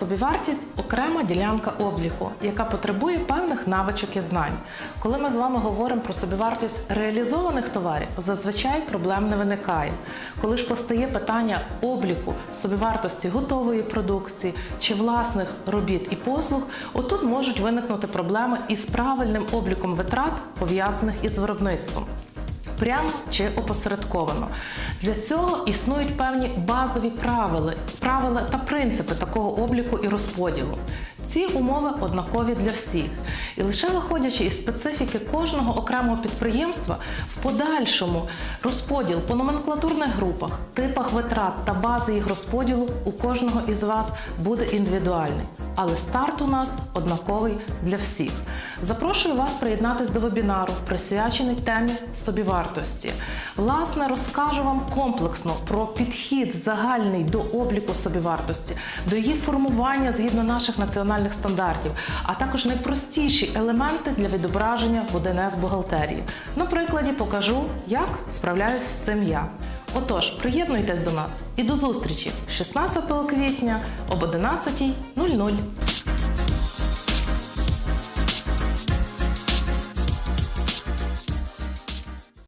Собівартість окрема ділянка обліку, яка потребує певних навичок і знань. Коли ми з вами говоримо про собівартість реалізованих товарів, зазвичай проблем не виникає. Коли ж постає питання обліку собівартості готової продукції чи власних робіт і послуг, отут можуть виникнути проблеми із правильним обліком витрат, пов'язаних із виробництвом. Прямо чи опосередковано. Для цього існують певні базові правила, правила та принципи такого обліку і розподілу. Ці умови однакові для всіх. І лише виходячи із специфіки кожного окремого підприємства, в подальшому розподіл по номенклатурних групах, типах витрат та бази їх розподілу у кожного із вас буде індивідуальний. Але старт у нас однаковий для всіх. Запрошую вас приєднатись до вебінару, присвячений темі собівартості. Власне, розкажу вам комплексно про підхід загальний до обліку собівартості, до її формування згідно наших національних стандартів, а також найпростіші елементи для відображення в ОДНС бухгалтерії. На прикладі покажу, як справляюсь з цим я. Отож, приєднуйтесь до нас і до зустрічі 16 квітня об 11.00.